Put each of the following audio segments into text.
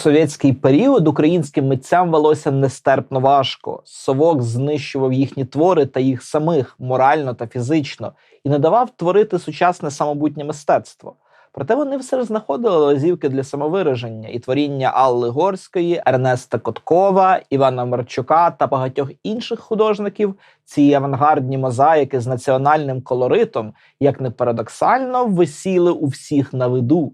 совєтський період українським митцям велося нестерпно важко. Совок знищував їхні твори та їх самих морально та фізично і не давав творити сучасне самобутнє мистецтво. Проте вони все знаходили лазівки для самовираження і творіння Алли Горської, Ернеста Коткова, Івана Марчука та багатьох інших художників. Ці авангардні мозаїки з національним колоритом, як не парадоксально, висіли у всіх на виду.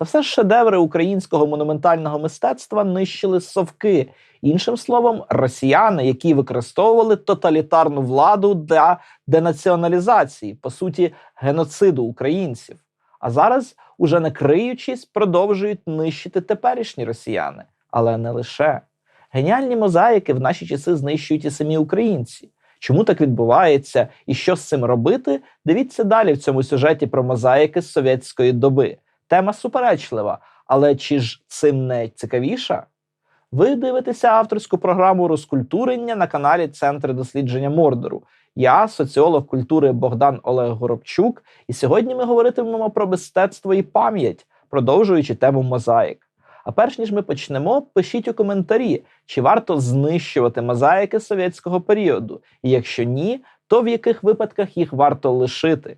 Та все ж шедеври українського монументального мистецтва нищили совки, іншим словом, росіяни, які використовували тоталітарну владу для денаціоналізації, по суті, геноциду українців. А зараз, уже не криючись, продовжують нищити теперішні росіяни, але не лише геніальні мозаїки в наші часи знищують і самі українці. Чому так відбувається і що з цим робити? Дивіться далі в цьому сюжеті про мозаїки з совєтської доби. Тема суперечлива, але чи ж цим не цікавіша? Ви дивитеся авторську програму розкультурення на каналі Центр дослідження Мордору. Я соціолог культури Богдан Олег Горобчук, і сьогодні ми говоритимемо про мистецтво і пам'ять, продовжуючи тему мозаїк. А перш ніж ми почнемо, пишіть у коментарі, чи варто знищувати мозаїки совєтського періоду, і якщо ні, то в яких випадках їх варто лишити.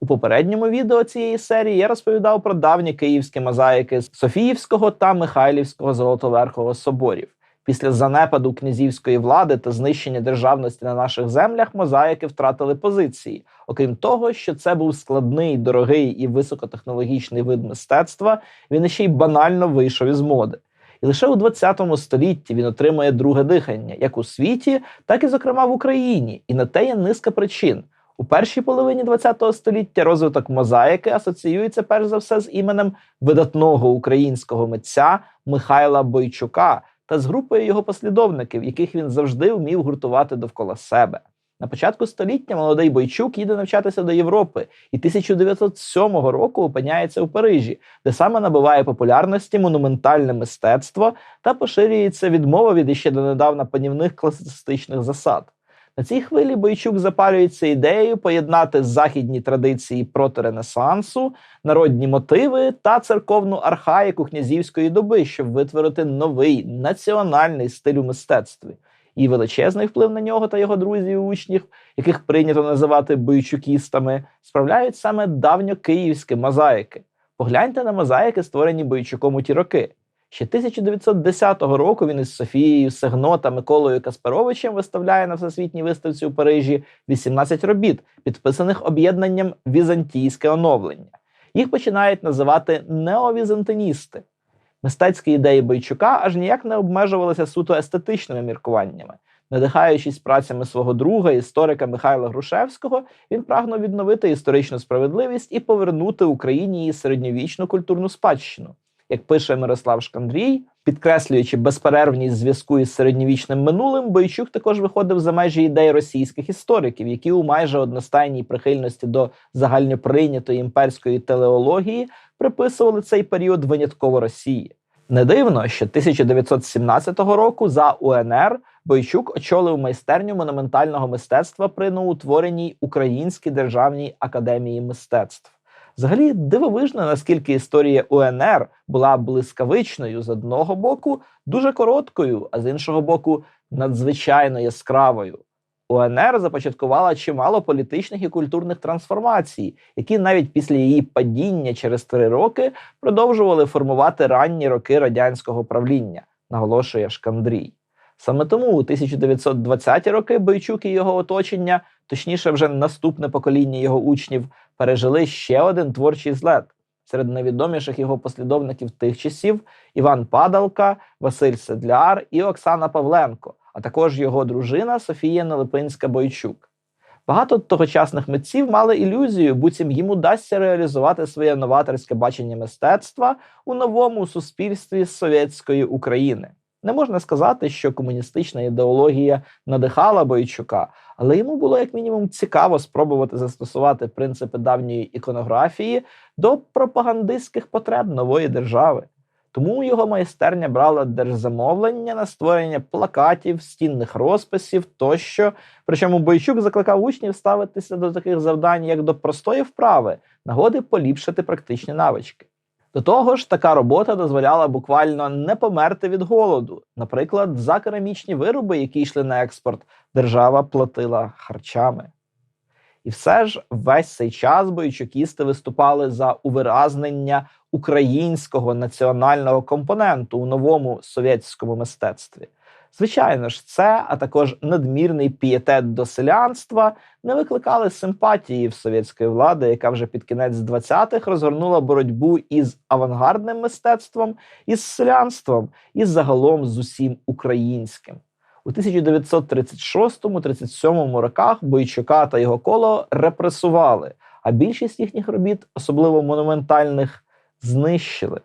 У попередньому відео цієї серії я розповідав про давні київські мозаїки з Софіївського та Михайлівського Золотоверхового соборів. Після занепаду князівської влади та знищення державності на наших землях мозаїки втратили позиції. Окрім того, що це був складний, дорогий і високотехнологічний вид мистецтва, він ще й банально вийшов із моди. І лише у 20 столітті він отримує друге дихання, як у світі, так і, зокрема, в Україні. І на те є низка причин. У першій половині ХХ століття розвиток мозаїки асоціюється перш за все з іменем видатного українського митця Михайла Бойчука та з групою його послідовників, яких він завжди вмів гуртувати довкола себе. На початку століття молодий Бойчук їде навчатися до Європи і 1907 року опиняється у Парижі, де саме набуває популярності монументальне мистецтво та поширюється відмова від іще донедавна панівних класицистичних засад. На цій хвилі Бойчук запалюється ідеєю поєднати західні традиції проторенесансу, народні мотиви та церковну архаїку князівської доби, щоб витворити новий національний стиль у мистецтві. І величезний вплив на нього та його друзів і учнів, яких прийнято називати бойчукістами, справляють саме давньокиївські мозаїки. Погляньте на мозаїки, створені Бойчуком у ті роки. Ще 1910 року він із Софією Сегно та Миколою Касперовичем виставляє на всесвітній виставці у Парижі 18 робіт, підписаних об'єднанням Візантійське оновлення. Їх починають називати неовізантиністи. Мистецькі ідеї Бойчука аж ніяк не обмежувалися суто естетичними міркуваннями. Надихаючись працями свого друга, історика Михайла Грушевського, він прагнув відновити історичну справедливість і повернути Україні її середньовічну культурну спадщину як пише Мирослав Шкандрій, підкреслюючи безперервність зв'язку із середньовічним минулим, Бойчук також виходив за межі ідей російських істориків, які у майже одностайній прихильності до загальноприйнятої імперської телеології приписували цей період винятково Росії. Не дивно, що 1917 року за УНР Бойчук очолив майстерню монументального мистецтва при новоутвореній Українській державній академії мистецтв. Взагалі дивовижно, наскільки історія УНР була блискавичною з одного боку, дуже короткою, а з іншого боку, надзвичайно яскравою. УНР започаткувала чимало політичних і культурних трансформацій, які навіть після її падіння через три роки продовжували формувати ранні роки радянського правління, наголошує Шкандрій. Саме тому у 1920-ті роки Бойчук і його оточення, точніше, вже наступне покоління його учнів, пережили ще один творчий злет. Серед найвідоміших його послідовників тих часів Іван Падалка, Василь Седляр і Оксана Павленко, а також його дружина Софія Нелипинська Бойчук. Багато тогочасних митців мали ілюзію, буцім їм удасться реалізувати своє новаторське бачення мистецтва у новому суспільстві совєтської України. Не можна сказати, що комуністична ідеологія надихала Бойчука, але йому було як мінімум цікаво спробувати застосувати принципи давньої іконографії до пропагандистських потреб нової держави. Тому його майстерня брала держзамовлення на створення плакатів, стінних розписів тощо. Причому Бойчук закликав учнів ставитися до таких завдань як до простої вправи, нагоди поліпшити практичні навички. До того ж, така робота дозволяла буквально не померти від голоду. Наприклад, за керамічні вироби, які йшли на експорт, держава платила харчами. І все ж весь цей час бойчукісти виступали за увиразнення українського національного компоненту у новому совєтському мистецтві. Звичайно ж, це, а також надмірний пієтет до селянства не викликали симпатії в совєтської влади, яка вже під кінець 20-х розгорнула боротьбу із авангардним мистецтвом, із селянством і загалом з усім українським. У 1936-37 роках Бойчука та його коло репресували, а більшість їхніх робіт, особливо монументальних, знищили.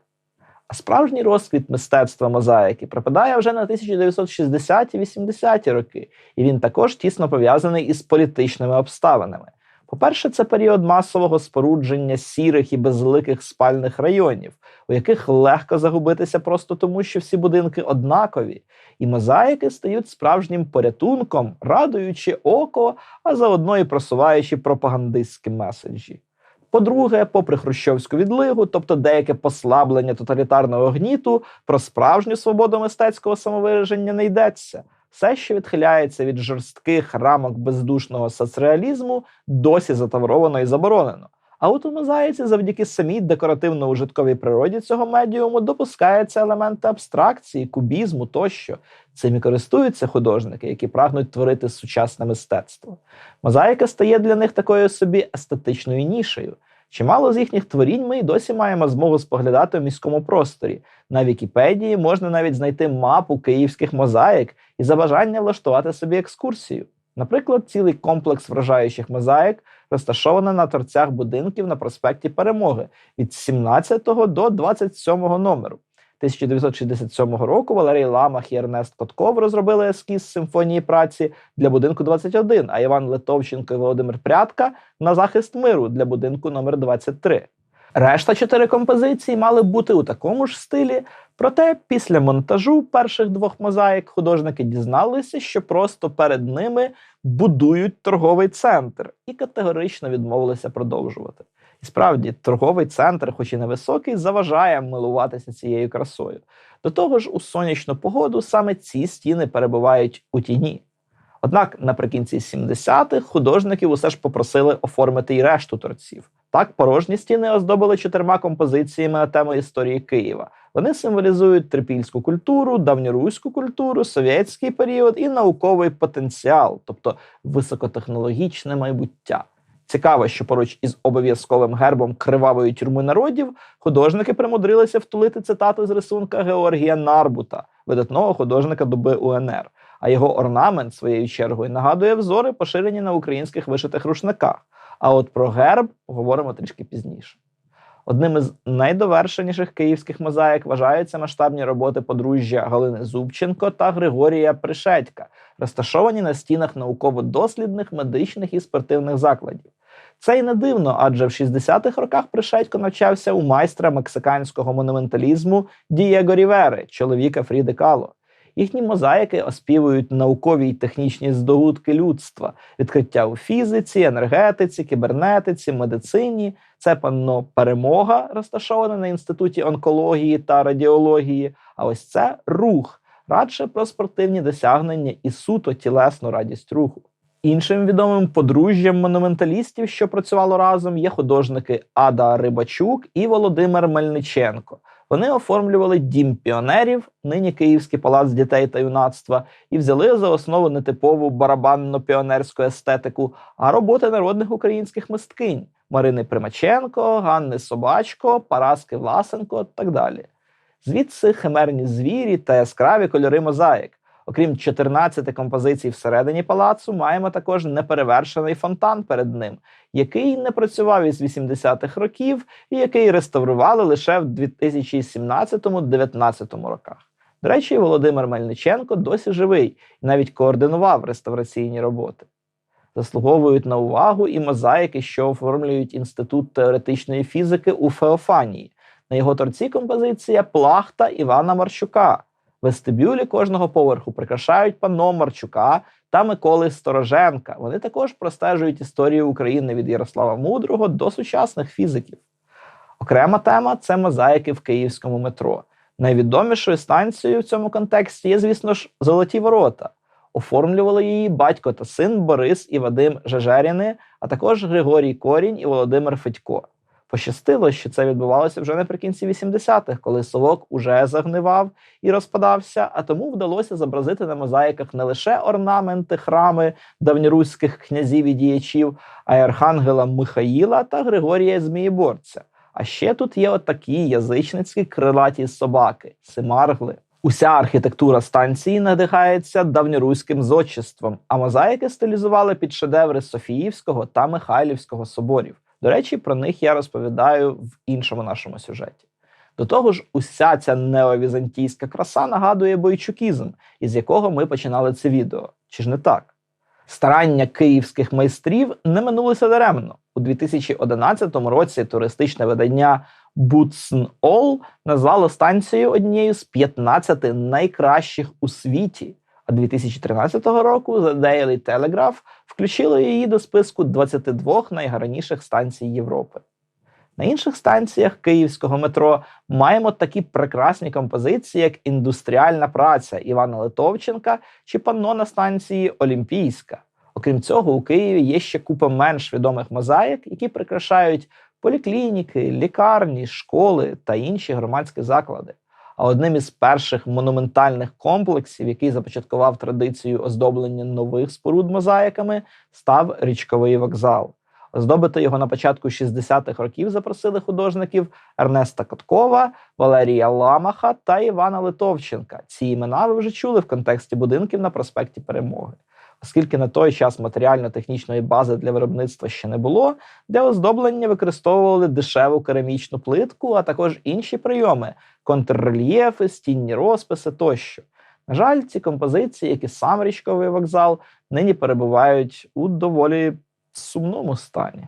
А справжній розквіт мистецтва мозаїки припадає вже на 1960-80-ті роки, і він також тісно пов'язаний із політичними обставинами. По-перше, це період масового спорудження сірих і безликих спальних районів, у яких легко загубитися просто тому, що всі будинки однакові, і мозаїки стають справжнім порятунком, радуючи око, а заодно і просуваючи пропагандистські меседжі. По-друге, попри хрущовську відлигу, тобто деяке послаблення тоталітарного гніту, про справжню свободу мистецького самовираження не йдеться. Все, що відхиляється від жорстких рамок бездушного соцреалізму, досі затавровано і заборонено. А от у мозаїці, завдяки самій декоративно-ужитковій природі цього медіуму, допускаються елементи абстракції, кубізму тощо. Цим і користуються художники, які прагнуть творити сучасне мистецтво. Мозаїка стає для них такою собі естетичною нішею. Чимало з їхніх творінь ми й досі маємо змогу споглядати в міському просторі. На Вікіпедії можна навіть знайти мапу київських мозаїк і за бажання влаштувати собі екскурсію. Наприклад, цілий комплекс вражаючих мозаїк розташований на торцях будинків на проспекті Перемоги від 17 до 27 номеру. 1967 року Валерій Ламах і Ернест Котков розробили ескіз симфонії праці для будинку 21, а Іван Литовченко і Володимир Прядка на захист миру для будинку номер 23. Решта чотири композиції мали бути у такому ж стилі, проте після монтажу перших двох мозаїк художники дізналися, що просто перед ними будують торговий центр, і категорично відмовилися продовжувати. І справді, торговий центр, хоч і невисокий, заважає милуватися цією красою. До того ж, у сонячну погоду саме ці стіни перебувають у тіні. Однак наприкінці 70-х художників усе ж попросили оформити й решту торців. Так, порожні стіни оздобили чотирма композиціями на тему історії Києва. Вони символізують трипільську культуру, давньоруську культуру, совєтський період і науковий потенціал, тобто високотехнологічне майбуття. Цікаво, що поруч із обов'язковим гербом кривавої тюрми народів художники примудрилися втулити цитату з рисунка Георгія Нарбута, видатного художника доби УНР. А його орнамент своєю чергою нагадує взори, поширені на українських вишитих рушниках. А от про герб говоримо трішки пізніше. Одним із найдовершеніших київських мозаїк вважаються масштабні роботи подружжя Галини Зубченко та Григорія Пришедька, розташовані на стінах науково-дослідних, медичних і спортивних закладів. Це й не дивно, адже в 60-х роках Пришедько навчався у майстра мексиканського монументалізму Дієго Рівери, чоловіка Фріди Кало. Їхні мозаїки оспівують наукові й технічні здобутки людства, відкриття у фізиці, енергетиці, кібернетиці, медицині. Це панно перемога, розташоване на інституті онкології та радіології. А ось це рух, радше про спортивні досягнення і суто тілесну радість руху. Іншим відомим подружжям монументалістів, що працювало разом, є художники Ада Рибачук і Володимир Мельниченко. Вони оформлювали дім піонерів, нині Київський палац дітей та юнацтва, і взяли за основу нетипову барабанно-піонерську естетику, а роботи народних українських мисткинь Марини Примаченко, Ганни Собачко, Параски Власенко так далі. Звідси химерні звірі та яскраві кольори мозаїк. Окрім 14 композицій всередині палацу, маємо також неперевершений фонтан перед ним, який не працював із 80-х років і який реставрували лише в 2017-2019 роках. До речі, Володимир Мельниченко досі живий і навіть координував реставраційні роботи. Заслуговують на увагу і мозаїки, що оформлюють інститут теоретичної фізики у Феофанії. На його торці композиція плахта Івана Марчука. Вестибюлі кожного поверху прикрашають панно Марчука та Миколи Стороженка. Вони також простежують історію України від Ярослава Мудрого до сучасних фізиків. Окрема тема це мозаїки в київському метро. Найвідомішою станцією в цьому контексті є, звісно ж, золоті ворота. Оформлювали її батько та син Борис і Вадим Жежеріни, а також Григорій Корінь і Володимир Федько. Пощастило, що це відбувалося вже наприкінці 80-х, коли совок уже загнивав і розпадався, а тому вдалося зобразити на мозаїках не лише орнаменти, храми давньоруських князів і діячів, а й архангела Михаїла та Григорія Змієборця. А ще тут є отакі язичницькі крилаті собаки, симаргли. Уся архітектура станції надихається давньоруським зодчеством, а мозаїки стилізували під шедеври Софіївського та Михайлівського соборів. До речі, про них я розповідаю в іншому нашому сюжеті. До того ж, уся ця неовізантійська краса нагадує бойчукізм, із якого ми починали це відео. Чи ж не так? Старання київських майстрів не минулися даремно. У 2011 році туристичне видання Boots All назвало станцію однією з 15 найкращих у світі. А 2013 року The Daily Telegraph включило її до списку 22 найгарніших станцій Європи. На інших станціях київського метро маємо такі прекрасні композиції, як індустріальна праця Івана Литовченка чи панно на станції Олімпійська. Окрім цього, у Києві є ще купа менш відомих мозаїк, які прикрашають поліклініки, лікарні, школи та інші громадські заклади. А одним із перших монументальних комплексів, який започаткував традицію оздоблення нових споруд мозаїками, став річковий вокзал. Оздобити його на початку 60-х років запросили художників Ернеста Коткова, Валерія Ламаха та Івана Литовченка. Ці імена ви вже чули в контексті будинків на проспекті Перемоги. Оскільки на той час матеріально-технічної бази для виробництва ще не було, для оздоблення використовували дешеву керамічну плитку, а також інші прийоми контррельєфи, стінні розписи тощо. На жаль, ці композиції, як і сам річковий вокзал, нині перебувають у доволі сумному стані.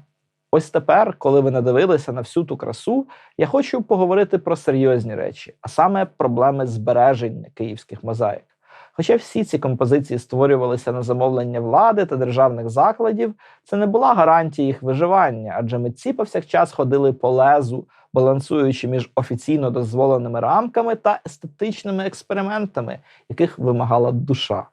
Ось тепер, коли ви надивилися на всю ту красу, я хочу поговорити про серйозні речі, а саме проблеми збереження київських мозаїк. Хоча всі ці композиції створювалися на замовлення влади та державних закладів, це не була гарантія їх виживання, адже митці повсякчас ходили по лезу, балансуючи між офіційно дозволеними рамками та естетичними експериментами, яких вимагала душа.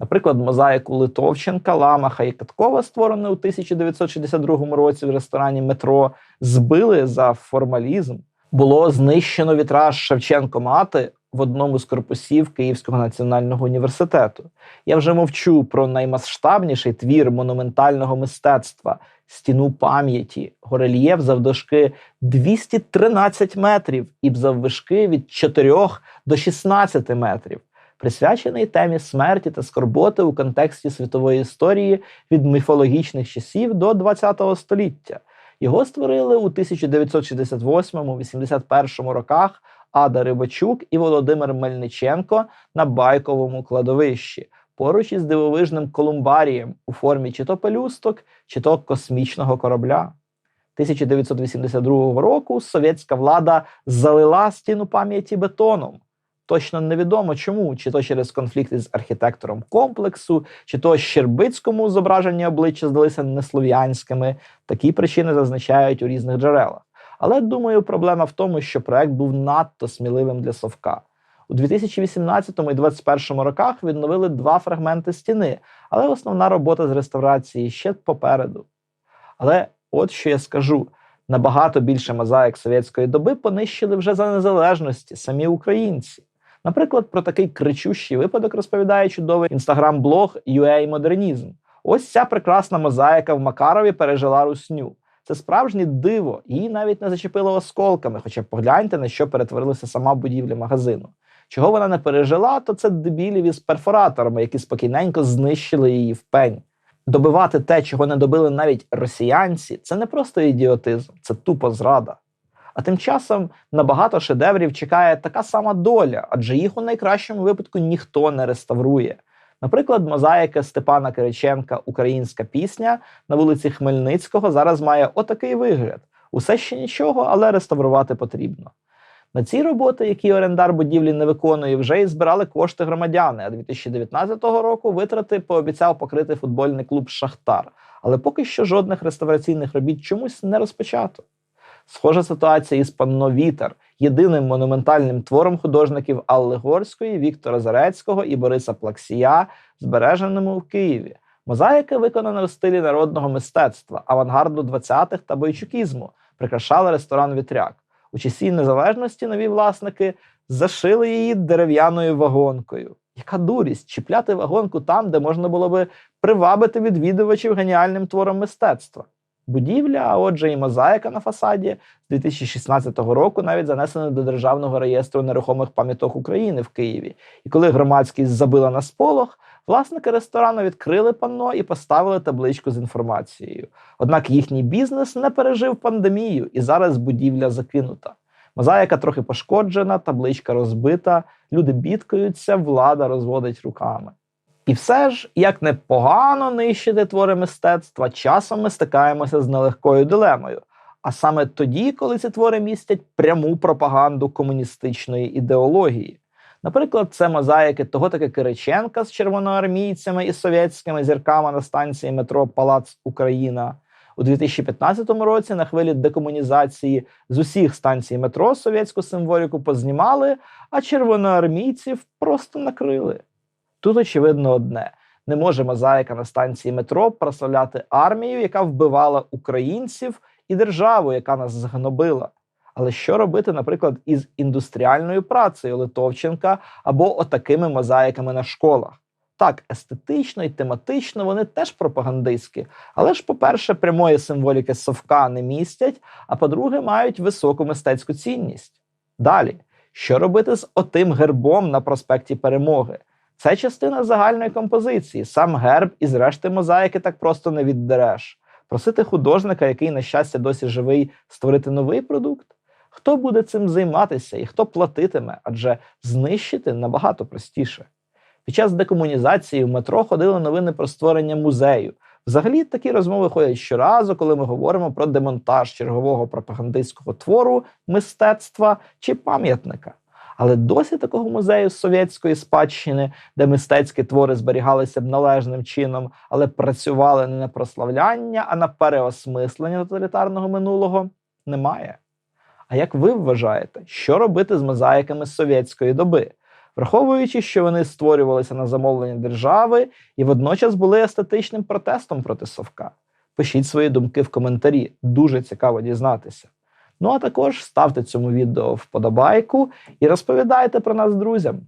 Наприклад, мозаїку Литовченка, Ламаха і Каткова, створену у 1962 році в ресторані Метро, збили за формалізм. Було знищено вітраж Шевченко Мати в одному з корпусів Київського національного університету. Я вже мовчу про наймасштабніший твір монументального мистецтва стіну пам'яті, горельєф завдовжки 213 метрів і заввишки від 4 до 16 метрів. Присвячений темі смерті та скорботи у контексті світової історії від міфологічних часів до ХХ століття. Його створили у 1968-81 роках Ада Рибачук і Володимир Мельниченко на байковому кладовищі, поруч із дивовижним колумбарієм у формі чи то пелюсток, чи то космічного корабля. 1982 року совєтська влада залила стіну пам'яті бетоном. Точно невідомо чому, чи то через конфлікт із архітектором комплексу, чи то Щербицькому зображені обличчя здалися неслов'янськими. Такі причини зазначають у різних джерелах. Але думаю, проблема в тому, що проект був надто сміливим для совка. У 2018 і 2021 роках відновили два фрагменти стіни, але основна робота з реставрації ще попереду. Але от що я скажу: набагато більше мозаїк совєтської доби понищили вже за незалежності самі українці. Наприклад, про такий кричущий випадок розповідає чудовий інстаграм-блог UA Модернізм. Ось ця прекрасна мозаїка в Макарові пережила русню. Це справжнє диво, її навіть не зачепило осколками, хоча погляньте, на що перетворилася сама будівля магазину. Чого вона не пережила, то це дебілів із перфораторами, які спокійненько знищили її в пень. Добивати те, чого не добили навіть росіянці, це не просто ідіотизм, це тупо зрада. А тим часом на багато шедеврів чекає така сама доля, адже їх у найкращому випадку ніхто не реставрує. Наприклад, мозаїка Степана Кириченка Українська пісня на вулиці Хмельницького зараз має отакий вигляд: усе ще нічого, але реставрувати потрібно. На ці роботи, які орендар будівлі не виконує, вже і збирали кошти громадяни. А 2019 року витрати пообіцяв покрити футбольний клуб Шахтар. Але поки що жодних реставраційних робіт чомусь не розпочато. Схожа ситуація із панно Вітер, єдиним монументальним твором художників Алли Горської, Віктора Зарецького і Бориса Плаксія, збереженому в Києві. Мозаїка виконана в стилі народного мистецтва, авангарду 20-х та бойчукізму, прикрашала ресторан Вітряк. У часі незалежності нові власники зашили її дерев'яною вагонкою. Яка дурість чіпляти вагонку там, де можна було би привабити відвідувачів геніальним твором мистецтва. Будівля, а отже, і мозаїка на фасаді з 2016 року навіть занесена до Державного реєстру нерухомих пам'яток України в Києві. І коли громадськість забила на сполох, власники ресторану відкрили панно і поставили табличку з інформацією. Однак їхній бізнес не пережив пандемію, і зараз будівля закинута. Мозаїка трохи пошкоджена, табличка розбита, люди бідкаються, влада розводить руками. І все ж, як непогано нищити твори мистецтва, часом ми стикаємося з нелегкою дилемою. А саме тоді, коли ці твори містять пряму пропаганду комуністичної ідеології. Наприклад, це мозаїки того таки Кириченка з червоноармійцями і совєтськими зірками на станції метро Палац Україна. У 2015 році на хвилі декомунізації з усіх станцій метро совєтську символіку познімали, а червоноармійців просто накрили. Тут очевидно одне: не може мозаїка на станції метро прославляти армію, яка вбивала українців, і державу, яка нас згнобила. Але що робити, наприклад, із індустріальною працею Литовченка або отакими мозаїками на школах? Так, естетично і тематично вони теж пропагандистські, але ж, по-перше, прямої символіки совка не містять, а по-друге, мають високу мистецьку цінність. Далі, що робити з отим гербом на проспекті Перемоги? Це частина загальної композиції. Сам герб із решти мозаїки так просто не віддереш. Просити художника, який, на щастя, досі живий, створити новий продукт. Хто буде цим займатися і хто платитиме, адже знищити набагато простіше. Під час декомунізації в метро ходили новини про створення музею. Взагалі такі розмови ходять щоразу, коли ми говоримо про демонтаж чергового пропагандистського твору, мистецтва чи пам'ятника. Але досі такого музею совєтської спадщини, де мистецькі твори зберігалися б належним чином, але працювали не на прославляння, а на переосмислення тоталітарного минулого, немає. А як ви вважаєте, що робити з мозаїками совєтської доби? Враховуючи, що вони створювалися на замовлення держави і водночас були естетичним протестом проти совка? Пишіть свої думки в коментарі, дуже цікаво дізнатися. Ну а також ставте цьому відео вподобайку і розповідайте про нас друзям.